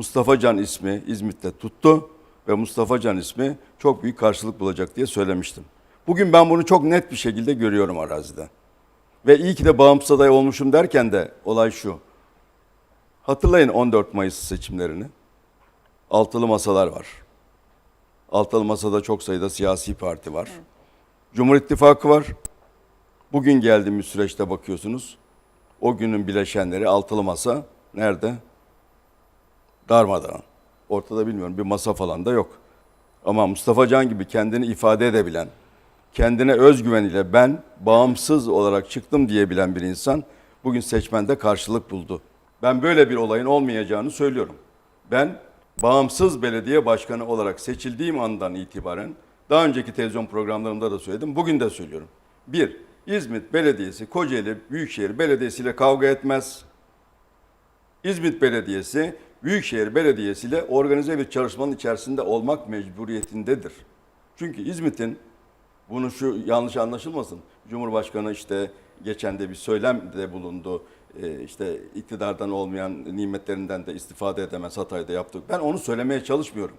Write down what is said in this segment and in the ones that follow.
Mustafa Can ismi İzmit'te tuttu ve Mustafa Can ismi çok büyük karşılık bulacak diye söylemiştim. Bugün ben bunu çok net bir şekilde görüyorum arazide. Ve iyi ki de bağımsız aday olmuşum derken de olay şu. Hatırlayın 14 Mayıs seçimlerini. Altılı masalar var. Altılı masada çok sayıda siyasi parti var. Cumhur İttifakı var. Bugün geldiğimiz süreçte bakıyorsunuz. O günün bileşenleri altılı masa nerede? Darmadağın. Ortada bilmiyorum bir masa falan da yok. Ama Mustafa Can gibi kendini ifade edebilen, kendine özgüven ile ben bağımsız olarak çıktım diyebilen bir insan bugün seçmende karşılık buldu. Ben böyle bir olayın olmayacağını söylüyorum. Ben bağımsız belediye başkanı olarak seçildiğim andan itibaren daha önceki televizyon programlarımda da söyledim, bugün de söylüyorum. Bir, İzmit Belediyesi Kocaeli Büyükşehir Belediyesi ile kavga etmez. İzmit Belediyesi Büyükşehir Belediyesi ile organize bir çalışmanın içerisinde olmak mecburiyetindedir. Çünkü İzmit'in bunu şu yanlış anlaşılmasın. Cumhurbaşkanı işte geçen de bir söylemde bulundu. Ee, işte iktidardan olmayan nimetlerinden de istifade edemez Hatay'da yaptık. Ben onu söylemeye çalışmıyorum.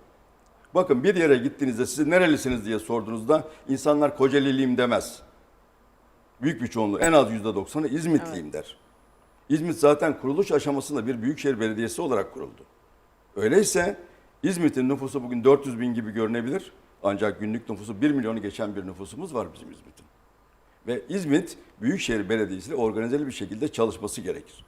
Bakın bir yere gittiğinizde siz nerelisiniz diye sorduğunuzda insanlar Kocaeliliyim demez. Büyük bir çoğunluğu en az %90'ı İzmitliyim der. İzmit zaten kuruluş aşamasında bir büyükşehir belediyesi olarak kuruldu. Öyleyse İzmit'in nüfusu bugün 400 bin gibi görünebilir. Ancak günlük nüfusu 1 milyonu geçen bir nüfusumuz var bizim İzmit'in. Ve İzmit Büyükşehir Belediyesi ile organizeli bir şekilde çalışması gerekir.